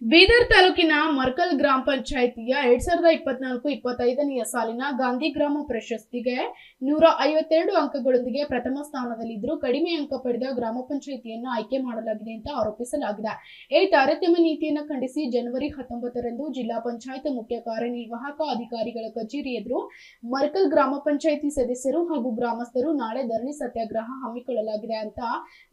ಬೀದರ್ ತಾಲೂಕಿನ ಮರ್ಕಲ್ ಗ್ರಾಮ ಪಂಚಾಯಿತಿಯ ಎರಡ್ ಸಾವಿರದ ಇಪ್ಪತ್ನಾಲ್ಕು ಇಪ್ಪತ್ತೈದನೆಯ ಸಾಲಿನ ಗಾಂಧಿ ಗ್ರಾಮ ಪ್ರಶಸ್ತಿಗೆ ನೂರ ಐವತ್ತೆರಡು ಅಂಕಗಳೊಂದಿಗೆ ಪ್ರಥಮ ಸ್ಥಾನದಲ್ಲಿದ್ದರೂ ಕಡಿಮೆ ಅಂಕ ಪಡೆದ ಗ್ರಾಮ ಪಂಚಾಯಿತಿಯನ್ನು ಆಯ್ಕೆ ಮಾಡಲಾಗಿದೆ ಅಂತ ಆರೋಪಿಸಲಾಗಿದೆ. ಈ ತಾರತಮ್ಯ ನೀತಿಯನ್ನು ಖಂಡಿಸಿ ಜನವರಿ ಹತ್ತೊಂಬತ್ತರಂದು ಜಿಲ್ಲಾ ಪಂಚಾಯತ್ ಮುಖ್ಯ ಕಾರ್ಯನಿರ್ವಾಹಕ ಅಧಿಕಾರಿಗಳ ಕಚೇರಿ ಎದುರು ಮರ್ಕಲ್ ಗ್ರಾಮ ಪಂಚಾಯಿತಿ ಸದಸ್ಯರು ಹಾಗೂ ಗ್ರಾಮಸ್ಥರು ನಾಳೆ ಧರಣಿ ಸತ್ಯಾಗ್ರಹ ಹಮ್ಮಿಕೊಳ್ಳಲಾಗಿದೆ ಅಂತ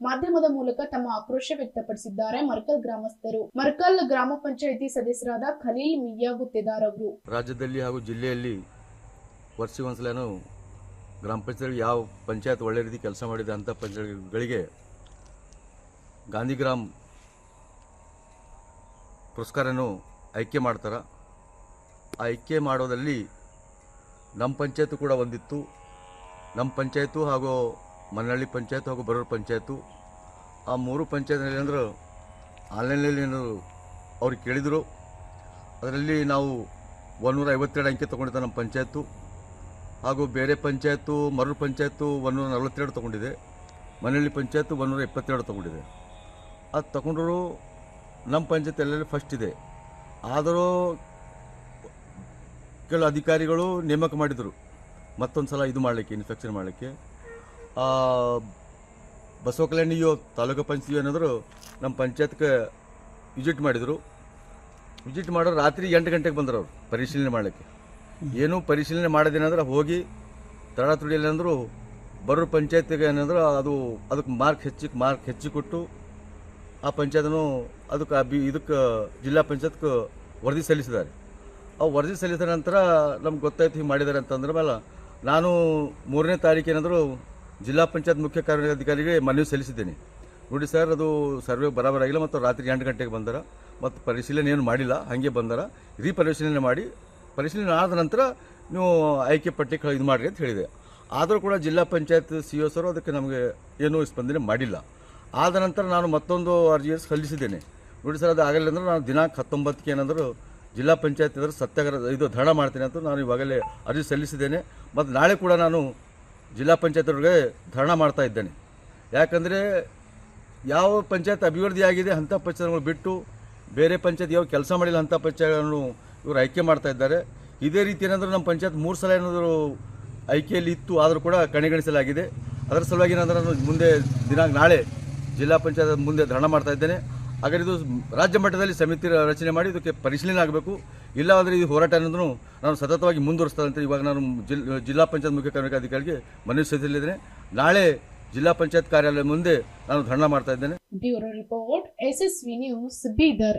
ಮಾಧ್ಯಮದ ಮೂಲಕ ತಮ್ಮ ಆಕ್ರೋಶ ವ್ಯಕ್ತಪಡಿಸಿದ್ದಾರೆ ಮರ್ಕಲ್ ಗ್ರಾಮಸ್ಥರು. ಮರ್ಕಲ್ ಗ್ರಾಮ ಪಂಚಾಯಿತಿ ಸದಸ್ಯರಾದ ಖಲೀಲ್ ಮಿಯಾ ಅವರು. ರಾಜ್ಯದಲ್ಲಿ ಹಾಗೂ ಜಿಲ್ಲೆಯಲ್ಲಿ ವರ್ಷಕ್ಕೆ ಒಂದ್ಸಲನೂ ಗ್ರಾಮ ಪಂಚಾಯತ್ ಯಾವ ಪಂಚಾಯತ್ ಒಳ್ಳೆ ರೀತಿ ಕೆಲಸ ಮಾಡಿದೆ ಅಂಥ ಪಂಚಾಯತ್ಗಳಿಗೆ ಗಾಂಧಿಗ್ರಾಮ್ ಪುರಸ್ಕಾರನು ಆಯ್ಕೆ ಮಾಡ್ತಾರೆ. ಆ ಆಯ್ಕೆ ಮಾಡೋದಲ್ಲಿ ನಮ್ಮ ಪಂಚಾಯತ್ ಕೂಡ ಒಂದಿತ್ತು. ನಮ್ಮ ಪಂಚಾಯತು ಹಾಗೂ ಮನಹಳ್ಳಿ ಪಂಚಾಯತ್ ಹಾಗೂ ಬರೋರು ಪಂಚಾಯತು ಆ ಮೂರು ಪಂಚಾಯತ್ನಲ್ಲಿ ಅಂದ್ರೆ ಆನ್ಲೈನಲ್ಲಿ ಏನು ಅವ್ರಿಗೆ ಕೇಳಿದರು. ಅದರಲ್ಲಿ ನಾವು ಒಂದೂರ ಐವತ್ತೆರಡು ಅಂಕೆ ತೊಗೊಂಡಿದ್ದೆ ನಮ್ಮ ಪಂಚಾಯತು ಹಾಗೂ ಬೇರೆ ಪಂಚಾಯತು ಮರಳು ಪಂಚಾಯತು ಒಂದೂರ ನಲವತ್ತೆರಡು ತೊಗೊಂಡಿದೆ. ಮನೆಯಲ್ಲಿ ಪಂಚಾಯತು ಒಂದೂರ ಇಪ್ಪತ್ತೆರಡು ತೊಗೊಂಡಿದೆ. ಅದು ತಗೊಂಡ್ರು ನಮ್ಮ ಪಂಚಾಯತ್ ಎಲ್ಲೆಲ್ಲಿ ಫಸ್ಟ್ ಇದೆ. ಆದರೂ ಕೆಲವು ಅಧಿಕಾರಿಗಳು ನೇಮಕ ಮಾಡಿದರು. ಮತ್ತೊಂದು ಸಲ ಇದು ಮಾಡಲಿಕ್ಕೆ ಇನ್ಫೆಕ್ಷನ್ ಮಾಡಲಿಕ್ಕೆ. ಬಸವ ಕಲ್ಯಾಣಿಯೋ ತಾಲೂಕು ಪಂಚಾಯತ್ ಏನಾದರೂ ನಮ್ಮ ಪಂಚಾಯತ್ಗೆ ವಿಸಿಟ್ ಮಾಡಿದರು. ವಿಸಿಟ್ ಮಾಡೋರು ರಾತ್ರಿ ಎಂಟು ಗಂಟೆಗೆ ಬಂದರು ಅವರು, ಪರಿಶೀಲನೆ ಮಾಡಲಿಕ್ಕೆ. ಏನು ಪರಿಶೀಲನೆ ಮಾಡೋದೇನಂದ್ರೆ ಹೋಗಿ ತಡ ತುಡಿ ಅಂದರು, ಬರೋ ಪಂಚಾಯತ್ಗೆ ಏನಂದ್ರೆ ಅದು, ಅದಕ್ಕೆ ಮಾರ್ಕ್ ಹೆಚ್ಚಿ ಮಾರ್ಕ್ ಹೆಚ್ಚಿ ಕೊಟ್ಟು ಆ ಪಂಚಾಯತ್ನು ಅದಕ್ಕೆ ಬಿ, ಇದಕ್ಕೆ ಜಿಲ್ಲಾ ಪಂಚಾಯತ್ಗೆ ವರದಿ ಸಲ್ಲಿಸಿದ್ದಾರೆ. ಆ ವರದಿ ಸಲ್ಲಿಸಿದ ನಂತರ ನಮ್ಗೆ ಗೊತ್ತಾಯ್ತು ಹೀಗೆ ಮಾಡಿದ್ದಾರೆ ಅಂತಂದ್ರೆ ಮೇಲೆ ನಾನು ಮೂರನೇ ತಾರೀಕು ಏನಾದರೂ ಜಿಲ್ಲಾ ಪಂಚಾಯತ್ ಮುಖ್ಯ ಕಾರ್ಯಾಧಿಕಾರಿಗೆ ಮನವಿ ಸಲ್ಲಿಸಿದ್ದೀನಿ. ನೋಡಿ ಸರ್, ಅದು ಸರ್ವೆ ಬರಾಬರಾಗಿಲ್ಲ ಮತ್ತು ರಾತ್ರಿ ಎಂಟು ಗಂಟೆಗೆ ಬಂದಾರ. ಮತ್ತು ಪರಿಶೀಲನೆ ಏನು ಮಾಡಿಲ್ಲ, ಹಾಗೆ ಬಂದಾರ. ರೀಪರಿಶೀಲನೆ ಮಾಡಿ, ಪರಿಶೀಲನೆ ಆದ ನಂತರ ನೀವು ಆಯ್ಕೆ ಪಟ್ಟಿ ಇದು ಮಾಡಿರಿ ಅಂತ ಹೇಳಿದೆ. ಆದರೂ ಕೂಡ ಜಿಲ್ಲಾ ಪಂಚಾಯತ್ ಸಿ ಒ ಸರು ಅದಕ್ಕೆ ನಮಗೆ ಏನೂ ಸ್ಪಂದನೆ ಮಾಡಿಲ್ಲ. ಆದ ನಂತರ ನಾನು ಮತ್ತೊಂದು ಅರ್ಜಿ ಸಲ್ಲಿಸಿದ್ದೇನೆ. ನೋಡಿ ಸರ್, ಅದು ಆಗಲಿಲ್ಲ ಅಂದ್ರೆ ನಾನು ದಿನಾಂಕ ಹತ್ತೊಂಬತ್ತಕ್ಕೆ ಏನಾದರೂ ಜಿಲ್ಲಾ ಪಂಚಾಯತ್ ಎದುರು ಸತ್ಯಾಗ್ರಹ ಇದು ಧರಣ ಮಾಡ್ತೇನೆ ಅಂತ ನಾನು ಇವಾಗಲೇ ಅರ್ಜಿ ಸಲ್ಲಿಸಿದ್ದೇನೆ. ಮತ್ತು ನಾಳೆ ಕೂಡ ನಾನು ಜಿಲ್ಲಾ ಪಂಚಾಯತ್ ಅವ್ರಿಗೆ ಧರಣ ಮಾಡ್ತಾ ಇದ್ದೇನೆ. ಯಾಕಂದರೆ ಯಾವ ಪಂಚಾಯತ್ ಅಭಿವೃದ್ಧಿ ಆಗಿದೆ ಅಂಥ ಪಂಚಾಯತ್ಗಳು ಬಿಟ್ಟು ಬೇರೆ ಪಂಚಾಯತ್ ಯಾವ ಕೆಲಸ ಮಾಡಿಲ್ಲ ಅಂಥ ಪಂಚಾಯತ್ಗಳನ್ನು ಇವರು ಆಯ್ಕೆ ಮಾಡ್ತಾ ಇದ್ದಾರೆ. ಇದೇ ರೀತಿ ಏನಂದ್ರೆ ನಮ್ಮ ಪಂಚಾಯತ್ ಮೂರು ಸಲ ಏನಾದರೂ ಆಯ್ಕೆಯಲ್ಲಿ ಇತ್ತು, ಆದರೂ ಕೂಡ ಕಣೆಗಣಿಸಲಾಗಿದೆ ಅದರ ಸಲುವಾಗಿ ಏನಂದ್ರೆ ನಾನು ಮುಂದೆ ದಿನಾಂಕ ನಾಳೆ ಜಿಲ್ಲಾ ಪಂಚಾಯತ್ ಮುಂದೆ ಧರಣ ಮಾಡ್ತಾ ಇದ್ದೇನೆ. ಹಾಗಾದ್ರೆ ಇದು ರಾಜ್ಯ ಮಟ್ಟದಲ್ಲಿ ಸಮಿತಿ ರಚನೆ ಮಾಡಿ ಇದಕ್ಕೆ ಪರಿಶೀಲನೆ ಆಗಬೇಕು. ಇಲ್ಲಾಂದರೆ ಈ ಹೋರಾಟ ಅನ್ನೋದನ್ನು ನಾನು ಸತತವಾಗಿ ಮುಂದುವರಿಸ್ತಾ ಅಂತ ಇವಾಗ ನಾನು ಜಿಲ್, ಜಿಲ್ಲಾ ಪಂಚಾಯತ್ ಮುಖ್ಯ ಕಾರ್ಯನಿರ್ವಾಹಕಾಧಿಕಾರಿಗೆ ಮನವಿ ಸಲ್ಲಿಸಲಿದ್ದೇನೆ ನಾಳೆ ಜಿಲ್ಲಾ ಪಂಚಾಯತ್ ಕಾರ್ಯಾಲಯ ಮುಂದೆ ನಾನು ಧರಣ ಮಾಡ್ತಾ ಇದ್ದೇನೆ. Bureau report SSV news Bidar.